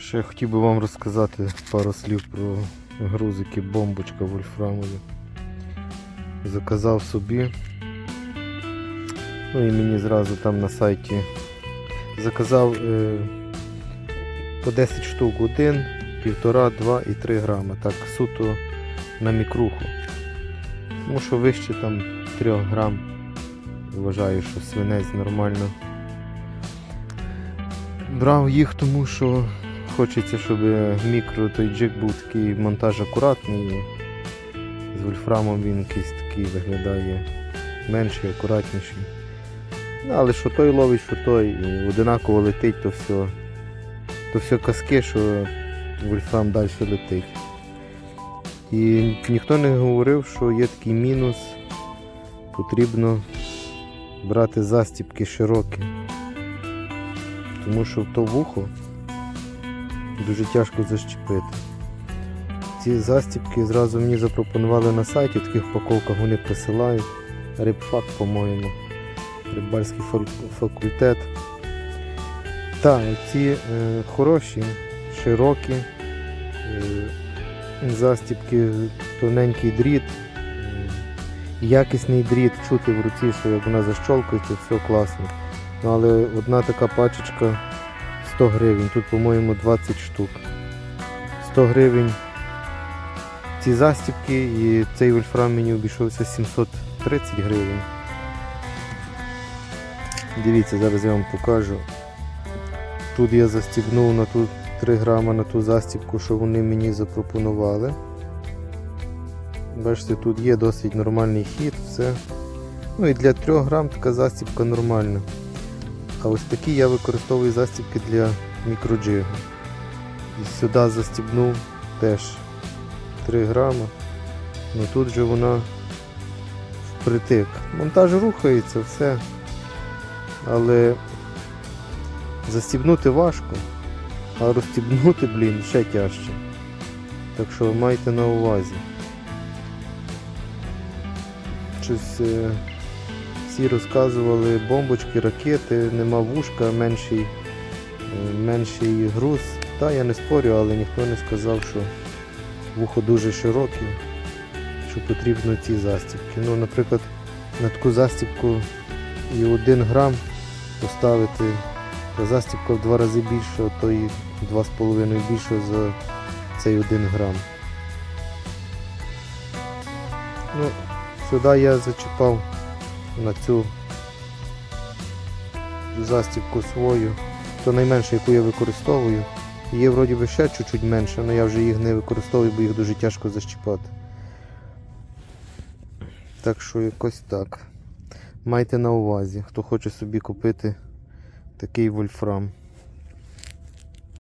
Ще хотів би вам розказати пару слів про грузики бомбочка вольфрамові. Заказав собі. Ну і мені зразу там на сайті заказав е, по 10 штук один, півтора, два і 3 грама. Так, суто на мікруху. Тому що вище там 3 грам. Вважаю, що свинець нормально. Брав їх, тому що хочеться, щоб мікро той джик був такий монтаж акуратний. З вольфрамом він якийсь такий виглядає менший, акуратніший. Ну, але що той ловить, що той, і одинаково летить, то все. То все казки, що вольфрам далі летить. І ніхто не говорив, що є такий мінус, потрібно брати застіпки широкі. Тому що в то вухо дуже тяжко защепити. Ці застіпки зразу мені запропонували на сайті, в таких упаковках вони присилають. Рибфак, по-моєму, рибальський факультет. Так, ці е, хороші, широкі, е, застіпки, тоненький дріт, е, якісний дріт, чути в руці, що як вона защолкується, все класно. Ну, але одна така пачечка 100 гривень. Тут, по-моєму, 20 штук. 100 гривень ці застіпки і цей вольфрам мені обійшовся 730 гривень. Дивіться, зараз я вам покажу. Тут я застібнув на ту 3 грама на ту застібку, що вони мені запропонували. Бачите, тут є досить нормальний хід, все. Ну і для 3 грам така застібка нормальна. А ось такі я використовую застібки для мікроджигу. І сюди застібнув теж 3 грама. Ну тут же вона впритик. Монтаж рухається, все. Але застібнути важко, а розстібнути, блін, ще тяжче. Так що майте на увазі. Щось е, всі розказували бомбочки, ракети, нема вушка, менший, е, менший груз. Та я не спорю, але ніхто не сказав, що вухо дуже широке, що потрібно ці застібки. Ну, наприклад, на таку застібку і 1 грам поставити, та застібка в два рази більша, а то і 2,5 більше за цей 1 грам. Ну, сюди я зачіпав на цю застібку свою, то найменше, яку я використовую. Є вроді би ще чуть-чуть менше, але я вже їх не використовую, бо їх дуже тяжко защіпати. Так що якось так. Майте на увазі, хто хоче собі купити такий вольфрам.